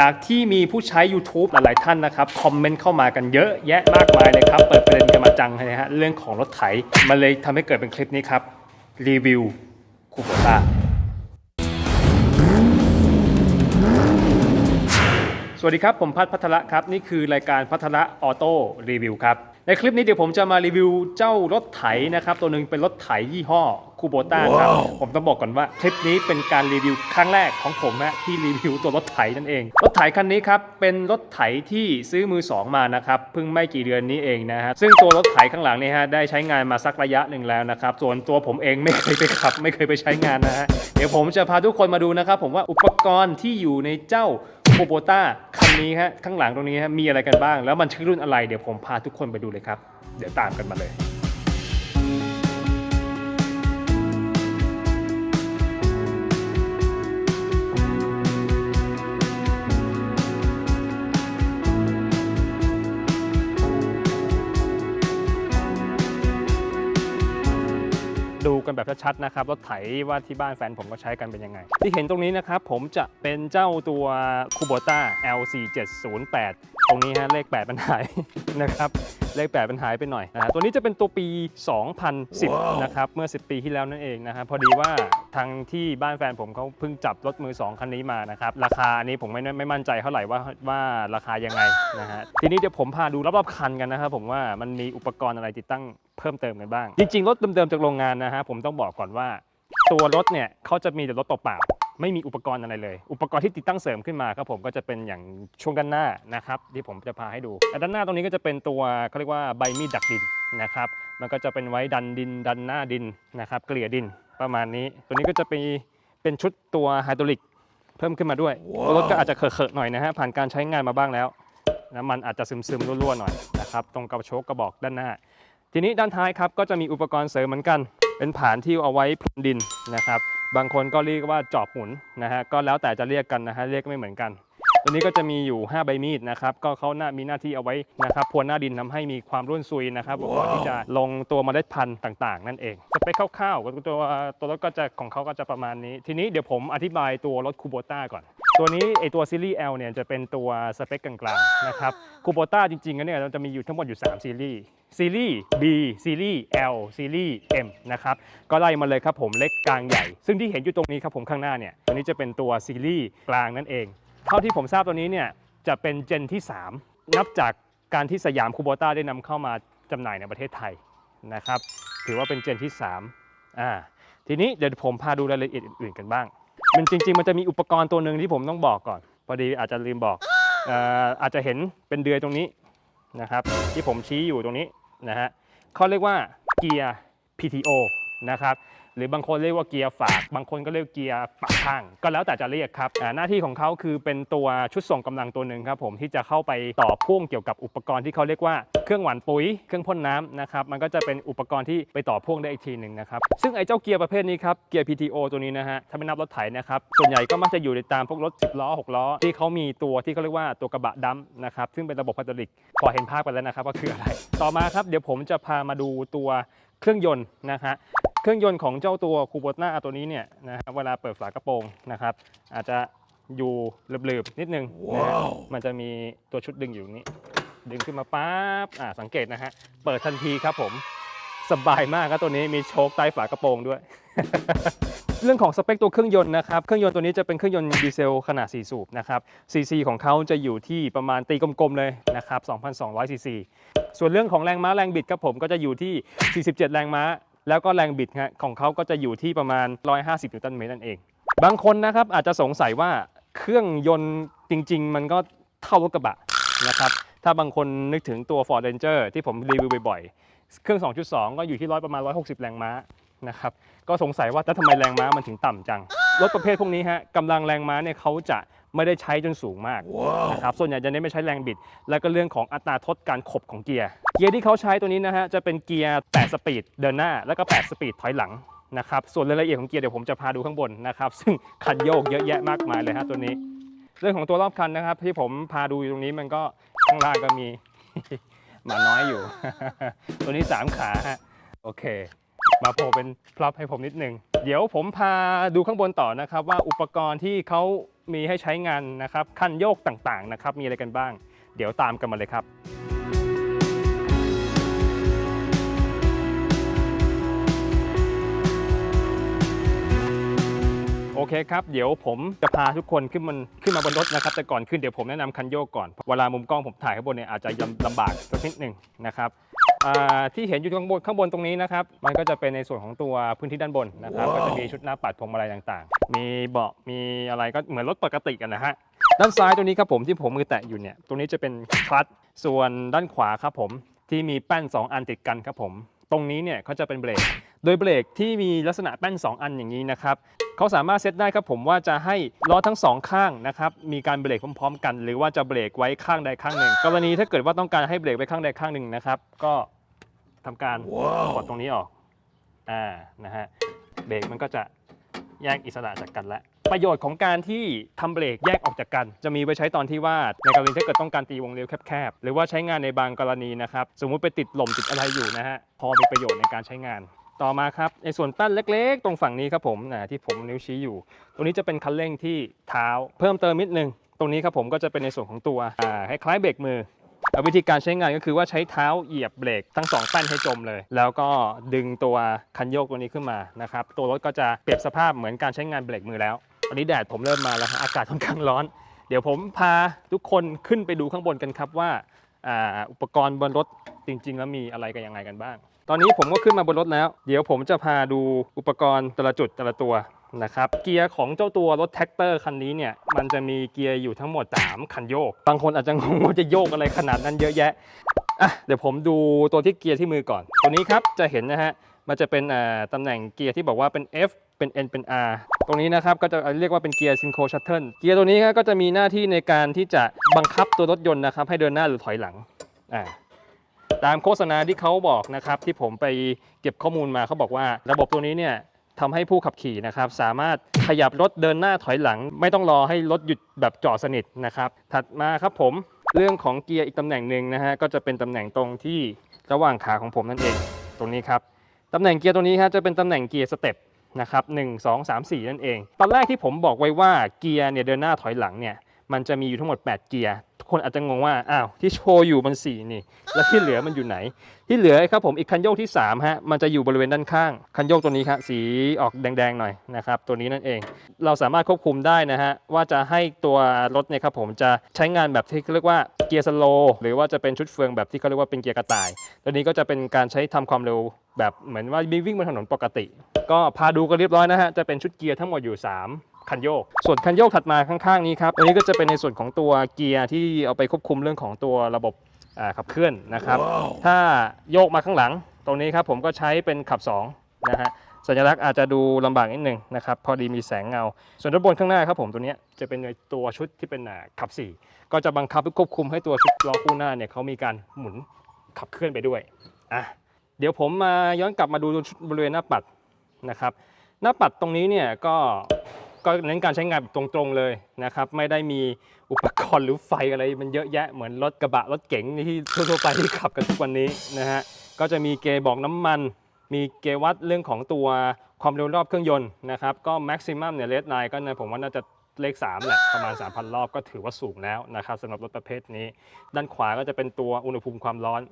จากที่มีผู้ใช้ YouTube หลาย ๆ ท่านนะครับ คอมเมนต์เข้ามากันเยอะแยะมากมายเลยครับ เปิดประเด็นกันมาจังเลยนะฮะเรื่องของรถไถมาเลยทำให้เกิดเป็นคลิปนี้ครับ รีวิวคูโบต้าสวัสดีครับ ผมพัฒพัทระครับ นี่คือรายการพัทระออโต้รีวิวครับ ในคลิปนี้เดี๋ยวผมจะมารีวิวเจ้ารถไถนะครับ ตัวหนึ่งเป็นรถไถยี่ห้อคูโบต้าครับ ผมต้องบอกก่อนว่าคลิปนี้เป็นการรีวิวครั้งแรกของผมนะที่รีวิวตัวรถไถนั่นเอง รถไถคันนี้ครับเป็นรถไถที่ซื้อมือสองมานะครับเพิ่งไม่กี่เดือนนี้เองนะฮะซึ่งตัวรถไถข้างหลังเนี่ยฮะได้ใช้งานมาสักระยะหนึ่งแล้วนะครับส่วนตัวผมเองไม่เคยไปขับ ไม่เคยไปใช้งานนะฮะเดี๋ยวผมจะพาทุกคนมาดูนะครับผมว่าอุปกรณ์ที่อยู่ในเจ้า โคโบต้าคันนี้ฮะข้างหลังตรงนี้ฮะมีอะไรกันบ้าง แล้วมันชื่อรุ่นอะไรเดี๋ยวผมพาทุกคนไปดูเลยครับ เดี๋ยวตามกันมาเลย กันแบบชัดๆนะครับรถไถว่าที่บ้านแฟนผมก็ใช้กันเป็นยังไง ที่เห็นตรงนี้นะครับผมจะเป็นเจ้าตัว Kubota L4708 ตรงนี้ฮะเลข 8 มันหาย นะครับเลข 8 มันหายไปหน่อยนะฮะตัวนี้จะเป็นตัวปี 2010 นะครับ เมื่อ 10 ปีที่แล้วนั่นเองนะครับพอดีว่าทางที่บ้านแฟนผมเขาเพิ่งจับรถมือ 2 คันนี้มานะครับ ราคาอันนี้ผมไม่ไม่มั่นใจเท่าไหร่ว่าว่าราคายังไงนะฮะทีนี้เดี๋ยวผมพาดูรอบๆคันกันนะครับผมว่ามันมีอุปกรณ์อะไรติดตั้ง เพิ่มเติมกันบ้าง จริงๆ รถเดิมๆจากโรงงานนะฮะผมต้องบอกก่อนว่า ตัวรถเนี่ยเขาจะมีแต่รถเปล่าๆไม่มีอุปกรณ์อะไรเลย อุปกรณ์ที่ติดตั้งเสริมขึ้นมาครับผมก็จะเป็นอย่างช่วงด้านหน้านะครับที่ผมจะพาให้ดูและด้านหน้าตรงนี้ก็จะเป็นตัวเขาเรียกว่าใบมีดดักดินนะครับมันก็จะเป็นไว้ดันดินดันหน้าดินนะครับเกลี่ยดินประมาณนี้ ตัวนี้ก็จะเป็นเป็นชุดตัวไฮดรอลิกเพิ่มขึ้นมาด้วยตัวรถก็อาจจะเขอะๆหน่อยนะฮะผ่านการใช้งานมาบ้างแล้วนะมันอาจจะซึมๆรั่วๆหน่อยนะครับตรงกระโชกกระบอกด้านหน้า ทีนี้ด้านท้ายครับก็จะมีอุปกรณ์เสริมเหมือนกัน เป็นผานที่เอาไว้พรวนดินนะครับ บางคนก็เรียกว่าจอบหมุนนะฮะก็แล้วแต่จะเรียกกันนะฮะเรียกไม่เหมือนกัน ตัวนี้ก็จะมีอยู่ 5 ใบมีดนะครับก็เขาหน้ามีหน้าที่เอาไว้นะครับพรวนหน้าดินทำให้มีความร่วนซุยนะครับก่อนที่จะลงตัวเมล็ดพันธุ์ต่าง ๆ นั่นเองสเปคคร่าวๆตัวตัวรถก็จะของเขาก็จะประมาณนี้ ทีนี้เดี๋ยวผมอธิบายตัวรถคูโบต้าก่อนตัวนี้ไอตัวซีรีส์ L เนี่ยจะเป็นตัวสเปคกลางๆนะครับคูโบต้าจริงๆแล้วเนี่ยเราจะมีอยู่ทั้งหมดอยู่ 3 ซีรีส์ ซีรีส์ B ซีรีส์ L ซีรีส์ M นะครับก็ไล่มาเลยครับผมเล็กกลางใหญ่ ซึ่งที่เห็นอยู่ตรงนี้ครับผมข้างหน้าเนี่ยตัวนี้จะเป็นตัวซีรีส์กลางนั่นเอง เท่าที่ผมทราบตัวนี้เนี่ยจะเป็นเจนที่ 3 นับจากการที่สยามคูโบต้าได้นำเข้ามาจำหน่ายในประเทศไทยนะครับถือว่าเป็นเจนที่3อ่าทีนี้เดี๋ยวผมพาดูรายละเอียดอื่นๆกันบ้าง มันจริง ๆ มันจะมีอุปกรณ์ตัวหนึ่งที่ผมต้องบอกก่อน พอดีอาจจะลืมบอกอ่ออาจจะเห็นเป็นเดือยตรงนี้นะครับ ที่ผมชี้อยู่ตรงนี้ นะฮะเขาเรียกว่าเกียร์ PTO นะครับ หรือบางคนเรียกว่าเกียร์ฝาก บางคนก็เรียกเกียร์ปักข้าง ก็แล้วแต่จะเรียกครับอ่าหน้าที่ของเขาคือเป็นตัวชุดส่งกำลังตัวหนึ่งครับผมที่จะเข้าไปต่อพ่วงเกี่ยวกับอุปกรณ์ที่เขาเรียกว่าเครื่องหว่านปุ๋ย เครื่องพ่นน้ำนะครับ มันก็จะเป็นอุปกรณ์ที่ไปต่อพ่วงได้อีกทีหนึ่งนะครับ ซึ่งไอ้เจ้าเกียร์ประเภทนี้ครับเกียร์ PTO ตัวนี้นะฮะถ้าไม่นับรถไถนะครับส่วนใหญ่ก็มักจะอยู่ในตามพวกรถ10ล้อ6ล้อที่เขามีตัวที่เขาเรียกว่าตัวกระบะดัมนะครับซึ่งเป็นระบบไฮดลิกพอเห็นภาพกันแล้วนะครับว่าคืออะไร ต่อมาครับเดี๋ยวผมจะพามาดูตัวเครื่องยนต์นะฮะ เครื่องยนต์ของเจ้าตัวคูโบต้าตัวนี้เนี่ยนะฮะเวลาเปิดฝากระโปรงนะครับ อาจจะอยู่หลืบๆนิดนึงนะฮะมันจะมีตัวชุดดึงอยู่นี้ ดึงขึ้นมาปั๊บอ่าสังเกตนะฮะเปิดทันทีครับผมสบายมากครับตัวนี้มีโชคใต้ฝากระโปรงด้วย เรื่องของสเปคตัวเครื่องยนต์นะครับ เครื่องยนต์ตัวนี้จะเป็นเครื่องยนต์ดีเซลขนาด 4 สูบนะครับซีซีของเขาจะอยู่ที่ประมาณตีกลมๆเลยนะครับ2,200ซีซีส่วนเรื่องของแรงม้าแรงบิดครับผมก็จะอยู่ที่ 47 แรงม้า แล้วก็แรงบิดของเขาก็จะอยู่ที่ประมาณ 150 นิวตันเมตรนั่นเอง บางคนนะครับอาจจะสงสัยว่าเครื่องยนต์จริง ๆ มันก็เท่ารถกระบะนะครับ ถ้าบางคนนึกถึงตัว Ford Ranger ที่ผมรีวิวบ่อยๆ เครื่อง 2.2 ก็อยู่ที่ร้อยประมาณ 160 แรงม้านะครับ ก็สงสัยว่าแล้วทำไมแรงม้ามันถึงต่ำจัง รถประเภทพวกนี้ฮะกำลังแรงม้าเนี่ยเขาจะ ไม่ได้ใช้จนสูงมากนะครับส่วนใหญ่จะเน้นไปใช้แรงบิด แล้วก็เรื่องของอัตราทดการขบของเกียร์เกียร์ที่เขาใช้ตัวนี้นะฮะจะเป็นเกียร์8สปีดเดินหน้าแล้วก็8สปีดถอยหลังนะครับส่วนรายละเอียดของเกียร์เดี๋ยวผมจะพาดูข้างบนนะครับซึ่งคันโยกเยอะแยะมากมายเลยฮะตัวนี้ เรื่องของตัวรอบคันนะครับ ที่ผมพาดูอยู่ตรงนี้มันก็ข้างล่างก็มีหมาน้อยอยู่ ตัวนี้ 3 ขาฮะโอเค มาโผล่เป็นพร็อพให้ผมนิดนึง เดี๋ยวผมพาดูข้างบนต่อนะครับ ว่าอุปกรณ์ที่เขา มีให้ใช้งานนะครับขั้นโยกต่างๆนะครับมีอะไรกันบ้าง เดี๋ยวตามกันมาเลยครับโอเคครับ เดี๋ยวผมจะพาทุกคนขึ้นมันขึ้นมาบนรถนะครับ แต่ก่อนขึ้นเดี๋ยวผมแนะนำคันโยกก่อน เวลามุมกล้องผมถ่ายข้างบนเนี่ยอาจจะลำบากสักนิดหนึ่งนะครับ ที่เห็นอยู่ข้างบนข้างบนตรงนี้นะครับ มันก็จะเป็นในส่วนของตัวพื้นที่ด้านบนนะครับ ก็จะมีชุดหน้าปัดพวงมาลัยต่างๆ มีเบาะมีอะไรก็เหมือนรถปกติกันนะฮะ ด้านซ้ายตรงนี้ครับผมที่ผมมือแตะอยู่เนี่ยตรงนี้จะเป็นคลัตช์ส่วนด้านขวาครับผมที่มีแป้น 2 อันติดกันครับผม ตรงนี้เนี่ยเขาจะเป็นเบรก โดยเบรกที่มีลักษณะแป้น 2 อันอย่างนี้นะครับเขาสามารถเซตได้ครับผมว่าจะให้ล้อทั้งสองข้างนะครับมีการเบรกพร้อมๆ กัน หรือว่าจะเบรกไว้ข้างใดข้างหนึ่ง กรณีถ้าเกิดว่าต้องการให้เบรกไว้ข้างใดข้างหนึ่งนะครับก็ ทำการกดตรงนี้ออก อ่า นะฮะ เบรกมันก็จะแยกอิสระจากกันแล้วประโยชน์ของการที่ทำเบรกแยกออกจากกัน จะมีไว้ใช้ตอนที่ว่าในกรณีถ้าเกิดต้องการตีวงเลี้ยวแคบๆ หรือว่าใช้งานในบางกรณีนะครับ สมมุติไปติดหล่มติดอะไรอยู่นะฮะ พอมีประโยชน์ในการใช้งาน ต่อมาครับ ในส่วนแป้นเล็กๆ ตรงฝั่งนี้ครับผมนะที่ผมนิ้วชี้อยู่ ตรงนี้จะเป็นคันเร่งที่เท้า เพิ่มเติมนิดนึง ตรงนี้ครับผมก็จะเป็นในส่วนของตัวอ่าคล้ายๆเบรกมือ แล้ววิธีการใช้งานก็คือว่าใช้เท้าเหยียบเบรกทั้งสองแป้นให้จมเลย แล้วก็ดึงตัวคันโยกตัวนี้ขึ้นมานะครับตัวรถก็จะเปรียบสภาพเหมือนการใช้งานเบรกมือแล้วตอนนี้แดดผมเริ่มมาแล้วอากาศค่อนข้างร้อน เดี๋ยวผมพาทุกคนขึ้นไปดูข้างบนกันครับว่าอ่าอุปกรณ์บนรถจริง ๆ แล้วมีอะไรกันยังไงกันบ้าง ตอนนี้ผมก็ขึ้นมาบนรถแล้ว เดี๋ยวผมจะพาดูอุปกรณ์แต่ละจุดแต่ละตัว นะครับเกียร์ของเจ้าตัวรถแท็กเตอร์คันนี้เนี่ยมันจะมีเกียร์อยู่ทั้งหมด 3 คันโยก บางคนอาจจะงงว่าจะโยกอะไรขนาดนั้นเยอะแยะอะเดี๋ยวผมดูตัวที่เกียร์ที่มือก่อน ตัวนี้ครับจะเห็นนะฮะมันจะเป็นตำแหน่งเกียร์ที่บอกว่าเป็น F เป็น N เป็น R ตรงนี้นะครับก็จะเรียกว่าเป็นเกียร์ซินโครชัตเทิลเกียร์ตัวนี้ก็จะมีหน้าที่ในการที่จะบังคับตัวรถยนต์นะครับให้เดินหน้าหรือถอยหลังอ่าตามโฆษณาที่เขาบอกนะครับที่ผมไปเก็บข้อมูลมาเขาบอกว่า ระบบตัวนี้เนี่ย ทำให้ผู้ขับขี่นะครับสามารถขยับรถเดินหน้าถอยหลัง ไม่ต้องรอให้รถหยุดแบบจอดสนิทนะครับ ถัดมาครับผมเรื่องของเกียร์อีกตำแหน่งหนึ่งนะฮะก็จะเป็นตำแหน่งตรงที่ระหว่างขาของผมนั่นเองตรงนี้ครับตำแหน่งเกียร์ตรงนี้ฮะจะเป็นตำแหน่งเกียร์สเต็ปนะครับหนึ่งสองสามสี่นั่นเอง ตอนแรกที่ผมบอกไว้ว่าเกียร์เนี่ยเดินหน้าถอยหลังเนี่ย มันจะมีอยู่ทั้งหมด 8 เกียร์ทุกคนอาจจะงงว่าอ้าวที่โชว์อยู่มัน4นี่ แล้วที่เหลือมันอยู่ไหน ที่เหลือครับผมอีกคันโยกที่3ฮะมันจะอยู่บริเวณด้านข้าง คันโยกตัวนี้ครับสีออกแดงๆหน่อยนะครับตัวนี้นั่นเอง เราสามารถควบคุมได้นะฮะว่าจะให้ตัวรถเนี่ยครับผมจะใช้งานแบบที่เรียกว่าเกียร์สโลว์หรือว่าจะเป็นชุดเฟืองแบบที่เขาเรียกว่าเป็นเกียร์กระต่าย ตัวนี้ก็จะเป็นการใช้ทำความเร็วแบบเหมือนว่าวิ่งบนถนนปกติ ก็พาดูกันเรียบร้อยนะฮะจะเป็นชุดเกียร์ทั้งหมดอยู่ 3 คันโยก ส่วนคันโยกถัดมาข้างๆนี้ครับอันนี้ก็จะเป็นในส่วนของตัวเกียร์ที่เอาไปควบคุมเรื่องของตัวระบบอ่าขับเคลื่อนนะครับ ถ้าโยกมาข้างหลัง ตรงนี้ครับผมก็ใช้เป็นขับ2นะฮะสัญลักษณ์อาจจะดูลำบากนิดนึงนะครับพอดีมีแสงเงา ส่วนด้านบนข้างหน้าครับผมตัวเนี้ยจะเป็นในตัวชุดที่เป็นอ่าขับ 4 ก็จะบังคับควบคุมให้ตัวชุดล้อคู่หน้าเนี่ยเขามีการหมุนขับเคลื่อนไปด้วยอะเดี๋ยวผมมาย้อนกลับมาดูชุดบริเวณหน้าปัดนะครับ หน้าปัดตรงนี้เนี่ยก็ ก็เน้นการใช้งานแบบตรงๆเลยนะครับ ไม่ได้มีอุปกรณ์หรือไฟอะไรมันเยอะแยะเหมือนรถกระบะรถเก๋งที่ทั่วๆไปที่ขับกันทุกวันนี้นะฮะก็จะมีเกบอกน้ำมัน มีเกวัดเรื่องของตัวความเร็วรอบเครื่องยนต์นะครับก็แม็กซิมัมเนี่ยเลสไนก็นะผมว่าน่าจะเลข3แหละประมาณ 3,000 รอบก็ถือว่าสูงแล้วนะครับสำหรับรถประเภทนี้ ด้านขวาก็จะเป็นตัวอุณหภูมิความร้อน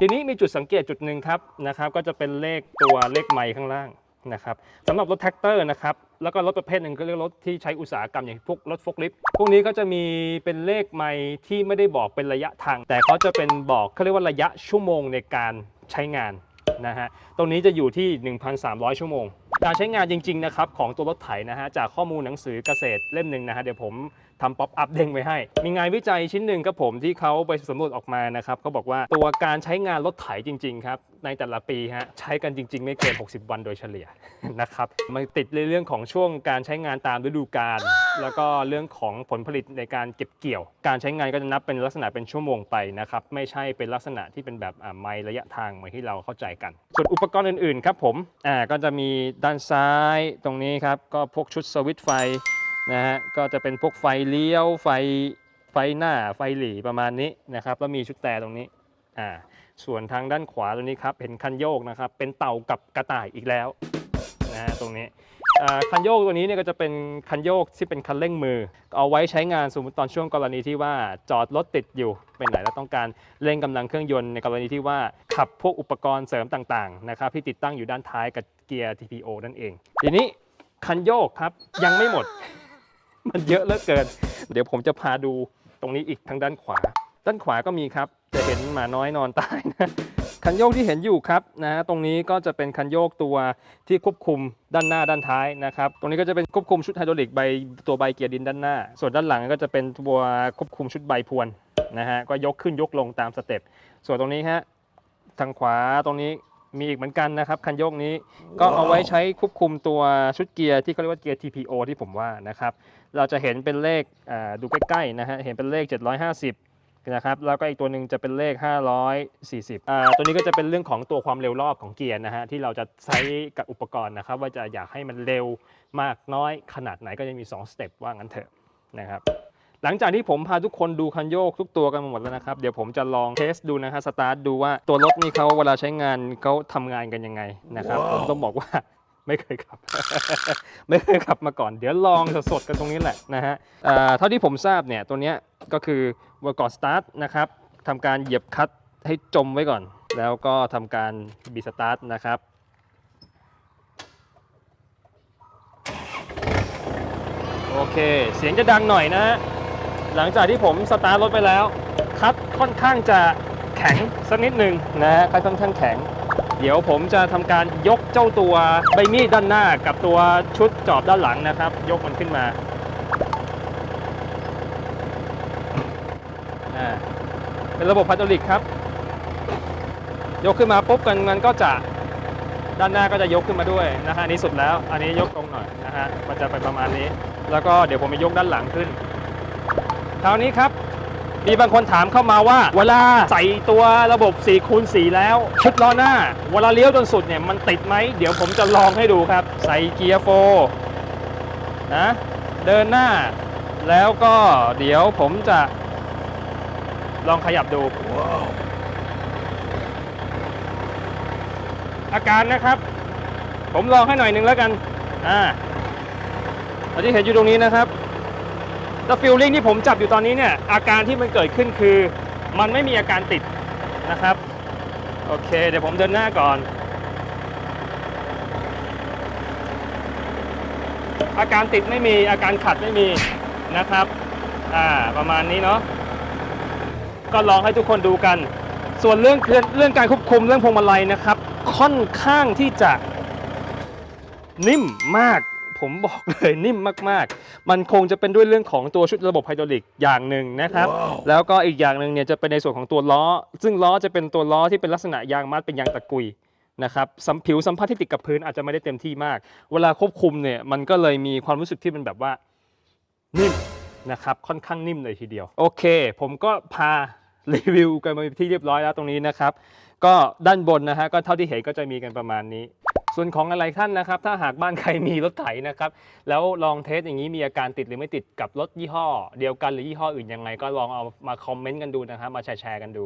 ทีนี้มีจุดสังเกตจุดหนึ่งครับนะครับ ก็จะเป็นเลขตัวเลขไมล์ข้างล่างนะครับสำหรับรถแท็กเตอร์นะครับ แล้วก็รถประเภทหนึ่งก็เรียกรถที่ใช้อุตสาหกรรมอย่างพวกรถฟกลิฟต์พวกนี้ก็จะมีเป็นเลขไม่ที่ไม่ได้บอกเป็นระยะทาง แต่เขาจะเป็นบอกเขาเรียกว่าระยะชั่วโมงในการใช้งานนะฮะตรงนี้จะอยู่ที่ 1,300 ชั่วโมง การใช้งานจริงๆนะครับของตัวรถไถนะฮะจากข้อมูลหนังสือเกษตรเล่มหนึ่งนะฮะเดี๋ยวผม ทำป๊อปอัพเด้งไว้ให้ มีงานวิจัยชิ้นหนึ่งครับผมที่เขาไปสำรวจออกมานะครับเขาบอกว่าตัวการใช้งานรถไถจริงๆครับในแต่ละปีฮะใช้กันจริง ๆ ไม่เกิน 60 วันโดยเฉลี่ยนะครับมันติดในเรื่องของช่วงการใช้งานตามฤดูกาลแล้วก็เรื่องของผลผลิตในการเก็บเกี่ยว การใช้งานก็จะนับเป็นลักษณะเป็นชั่วโมงไปนะครับไม่ใช่เป็นลักษณะที่เป็นแบบไมล์ระยะทางเหมือนที่เราเข้าใจกัน ส่วนอุปกรณ์อื่นๆครับผมอ่าก็จะมีด้านซ้ายตรงนี้ครับก็พวกชุดสวิตไฟ นะฮะก็จะเป็นพวกไฟเลี้ยวไฟไฟหน้าไฟหลีประมาณนี้นะครับแล้วมีชุดแต่ตรงนี้อ่าส่วนทางด้านขวาตรงนี้ครับเห็นคันโยกนะครับเป็นเต่ากับกระต่ายอีกแล้วนะฮะตรงนี้คันโยกตัวนี้เนี่ยก็จะเป็นคันโยกที่เป็นคันเร่งมือ เอาไว้ใช้งานสมมติตอนช่วงกรณีที่ว่าจอดรถติดอยู่เป็นไหนแล้วต้องการเร่งกำลังเครื่องยนต์ในกรณีที่ว่าขับพวกอุปกรณ์เสริมต่างๆนะครับที่ติดตั้งอยู่ด้านท้ายกับเกียร์ TPO นั่นเอง ทีนี้คันโยกครับยังไม่หมด มันเยอะเหลือเกิน เดี๋ยวผมจะพาดูตรงนี้อีกทางด้านขวา ด้านขวาก็มีครับ จะเห็นหมาน้อยนอนตายนะคันโยกที่เห็นอยู่ครับนะตรงนี้ก็จะเป็นคันโยกตัวที่ควบคุมด้านหน้าด้านท้ายนะครับ ตรงนี้ก็จะเป็นควบคุมชุดไฮดรอลิกใบตัวใบเกียร์ดินด้านหน้า ส่วนด้านหลังก็จะเป็นตัวควบคุมชุดใบพรวนนะฮะก็ยกขึ้นยกลงตามสเต็ปส่วนตรงนี้ฮะทางขวาตรงนี้ มีอีกเหมือนกันนะครับ คันโยกนี้ก็เอาไว้ใช้ควบคุมตัวชุดเกียร์ที่เขาเรียกว่าเกียร์ TPO ที่ผมว่านะครับ เราจะเห็นเป็นเลขอ่าดูใกล้ๆนะฮะเห็นเป็นเลข 750นะครับแล้วก็อีกตัวหนึ่งจะเป็นเลข 540อ่าตัวนี้ก็จะเป็นเรื่องของตัวความเร็วรอบของเกียร์นะฮะที่เราจะใช้กับอุปกรณ์นะครับ ว่าจะอยากให้มันเร็วมากน้อยขนาดไหนก็จะมี 2 สเต็ปว่างั้นเถอะนะครับ หลังจากที่ผมพาทุกคนดูคันโยกทุกตัวกันมาหมดแล้วนะครับ เดี๋ยวผมจะลองเทสดูนะครับสตาร์ทดูว่าตัวรถนี่เขาเวลาใช้งานเขาทำงานกันยังไงนะครับผมต้องบอกว่า ไม่เคยขับ ไม่เคยขับมาก่อน เดี๋ยวลองสดๆกันตรงนี้แหละนะฮะเอ่อเท่าที่ผมทราบเนี่ยตัวเนี้ยก็คือเวลก่อนสตาร์ทนะครับทำการเหยียบคลัตช์ให้จมไว้ก่อน แล้วก็ทำการบีสตาร์ทนะครับ โอเค เสียงจะดังหน่อยนะฮะ หลังจากที่ผมสตาร์ทรถไปแล้วคัดค่อนข้างจะแข็งสักนิดหนึ่งนะฮะคัดค่อนข้างแข็ง เดี๋ยวผมจะทำการยกเจ้าตัวใบมีดด้านหน้ากับตัวชุดจอบด้านหลังนะครับ ยกมันขึ้นมาอ่าเป็นระบบไฮดลิกครับ ยกขึ้นมาปุ๊บกันมันก็จะด้านหน้าก็จะยกขึ้นมาด้วยนะฮะอันนี้สุดแล้ว อันนี้ยกตรงหน่อยนะฮะมันจะไปประมาณนี้ แล้วก็เดี๋ยวผมไปยกด้านหลังขึ้น คราวนี้ครับ มีบางคนถามเข้ามาว่า เวลาใส่ตัวระบบ4คูณ4แล้ว ชุดล้อหน้า เวลาเลี้ยวจนสุดเนี่ยมันติดไหม เดี๋ยวผมจะลองให้ดูครับ ใส่เกียร์โฟนะเดินหน้า แล้วก็เดี๋ยวผมจะลองขยับดูอาการนะครับ ผมลองให้หน่อยหนึ่งแล้วกัน อ่าที่เห็นอยู่ตรงนี้นะครับ แล้วฟิลลิ่งที่ผมจับอยู่ตอนนี้เนี่ยอาการที่มันเกิดขึ้นคือ มันไม่มีอาการติดนะครับ โอเค เดี๋ยวผมเดินหน้าก่อน อาการติดไม่มีอาการขัดไม่มีนะครับอ่าประมาณนี้เนาะก็ลองให้ทุกคนดูกัน ส่วนเรื่องเรื่องการควบคุมเรื่องพวงมาลัยนะครับ ค่อนข้างที่จะนิ่มมาก ผมบอกเลยนิ่มมากๆ มันคงจะเป็นด้วยเรื่องของตัวชุดระบบไฮดรอลิกอย่างหนึ่งนะครับ แล้วก็อีกอย่างหนึ่งเนี่ยจะเป็นในส่วนของตัวล้อ ซึ่งล้อจะเป็นตัวล้อที่เป็นลักษณะยางมัดเป็นยางตะกุยนะครับสัมผิวสัมผัสที่ติดกับพื้นอาจจะไม่ได้เต็มที่มาก เวลาควบคุมเนี่ยมันก็เลยมีความรู้สึกที่มันแบบว่านิ่มนะครับค่อนข้างนิ่มเลยทีเดียว โอเค ผมก็พารีวิวกันมาที่เรียบร้อยแล้วตรงนี้นะครับ ก็ด้านบนนะฮะก็เท่าที่เห็นก็จะมีกันประมาณนี้ ส่วนของอะไรท่านนะครับ ถ้าหากบ้านใครมีรถไถนะครับ แล้วลองเทสอย่างนี้มีอาการติดหรือไม่ติดกับรถยี่ห้อ เดียวกันหรือยี่ห้ออื่นยังไง ก็ลองเอามาคอมเมนต์กันดูนะครับ มาแชร์กันดู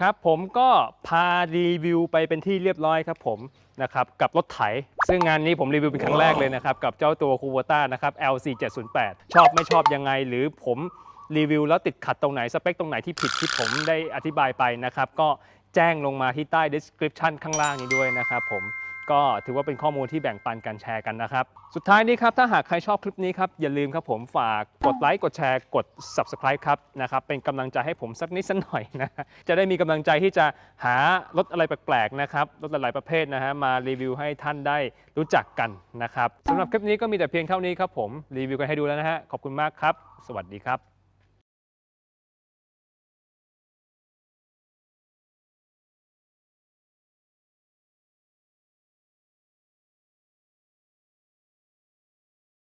ครับผมก็พารีวิวไปเป็นที่เรียบร้อยครับผมนะครับกับรถไถ ซึ่งงานนี้ผมรีวิวเป็นครั้งแรกเลยนะครับ กับเจ้าตัวคูโบต้านะครับ LC708 ชอบไม่ชอบยังไง หรือผมรีวิวแล้วติดขัดตรงไหนสเปคตรงไหนที่ผิดที่ผมได้อธิบายไปนะครับก็แจ้งลงมาที่ใต้ description ข้างล่างนี้ด้วยนะครับผม ก็ถือว่าเป็นข้อมูลที่แบ่งปันกันแชร์กันนะครับ สุดท้ายนี้ครับ ถ้าหากใครชอบคลิปนี้ครับ อย่าลืมครับผมฝากกดไลค์กดแชร์กด subscribe ครับนะครับ เป็นกำลังใจให้ผมสักนิดสักหน่อยนะ จะได้มีกำลังใจที่จะหารถอะไรแปลกๆนะครับรถหลายประเภทนะฮะมารีวิวให้ท่านได้รู้จักกันนะครับสำหรับคลิปนี้ก็มีแต่เพียงเท่านี้ครับผมรีวิวกันให้ดูแล้วนะฮะขอบคุณมากครับ สวัสดีครับ